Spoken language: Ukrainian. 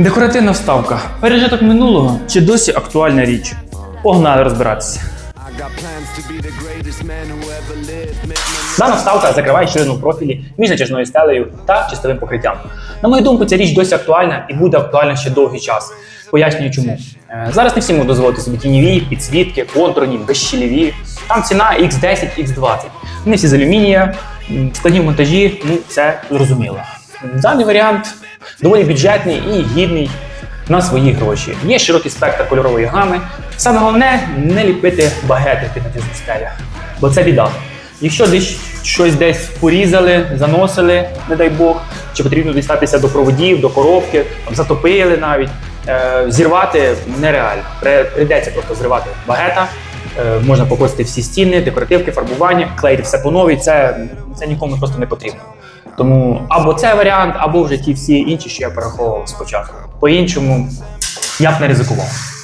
Декоративна вставка. Пережиток минулого чи досі актуальна річ? Погнали розбиратися. Дана вставка закриває щілину в профілі між натяжною стелею та чистовим покриттям. На мою думку, ця річ досі актуальна і буде актуальна ще довгий час. Пояснюю чому. Е, Зараз не всі можуть дозволити собі тіньові, підсвітки, контурні, безщільові. Там ціна X10, X20. Вони всі з алюмінія, складні в монтажі, ну це зрозуміло. Даний варіант доволі бюджетний і гідний на свої гроші. Є широкий спектр кольорової гами. Саме головне не ліпити багети під натяжну стелю, бо це біда. Якщо десь щось десь порізали, заносили, не дай Бог, чи потрібно дістатися до проводів, до коробки, затопили навіть, е, зірвати нереально. При- Прийдеться просто зривати багета, можна покосити всі стіни, декоративки, фарбування, клеїти все по новій, це, це нікому просто не потрібно. Тому або це варіант, або вже ті всі інші, що я перераховував спочатку. По-іншому я б не ризикував.